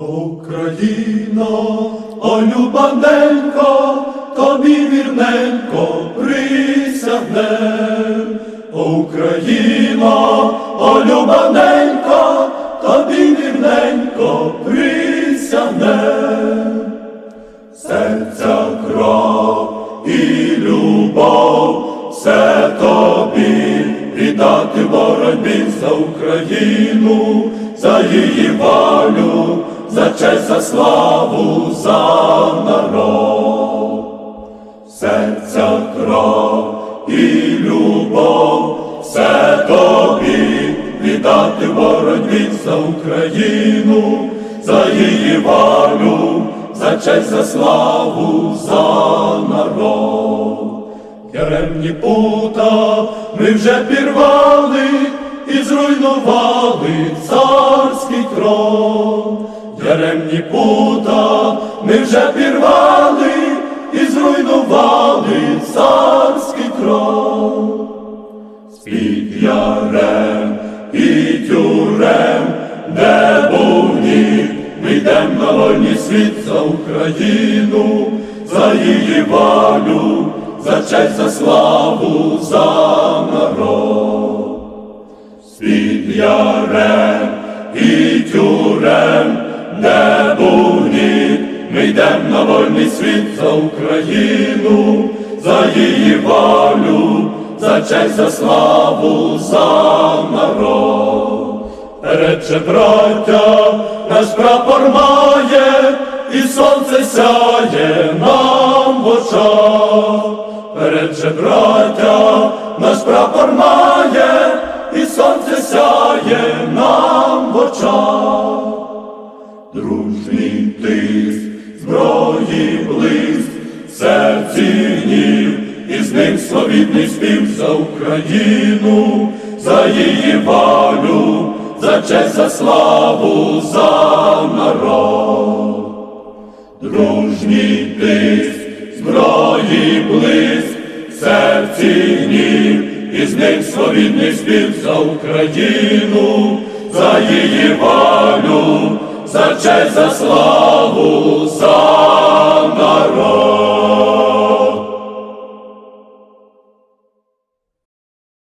Україно, о любаненько, тобі вірненько присягнем. Україно, о любаненько, тобі вірненько присягнем. Серця кров і любов, все тобі віддати боротьбі за Україну, за її волю, за честь, за славу, за народ. Серця кров і любов, все тобі віддати боротьбі за Україну, за її волю, за честь, за славу, за народ. Яремні пута ми вже пірвали і зруйнували царський трон. Яремні пута ми вже пірвали і зруйнували царський трон. З-під ярем і тюрем, де був ніг, ми йдем на вольний світ за Україну, за її волю, за честь, за славу, за народ. З-під ярем де був ніг, ми йдем на вольний світ за Україну, за її волю, за честь, за славу, за народ. Же, браття, наш прапор має, і сонце сяє нам в очах. Перед же, браття, наш прапор має, і сонце сяє нам в очах. Дружній тиск, зброї блиск, серці гнів, і з ним славітний спів за Україну, за її волю, за честь, за славу, за народ. Дружній тиск, зброї блиск, серці гнів, і з ним славітний спів за Україну, за її волю, за честь, за славу, за.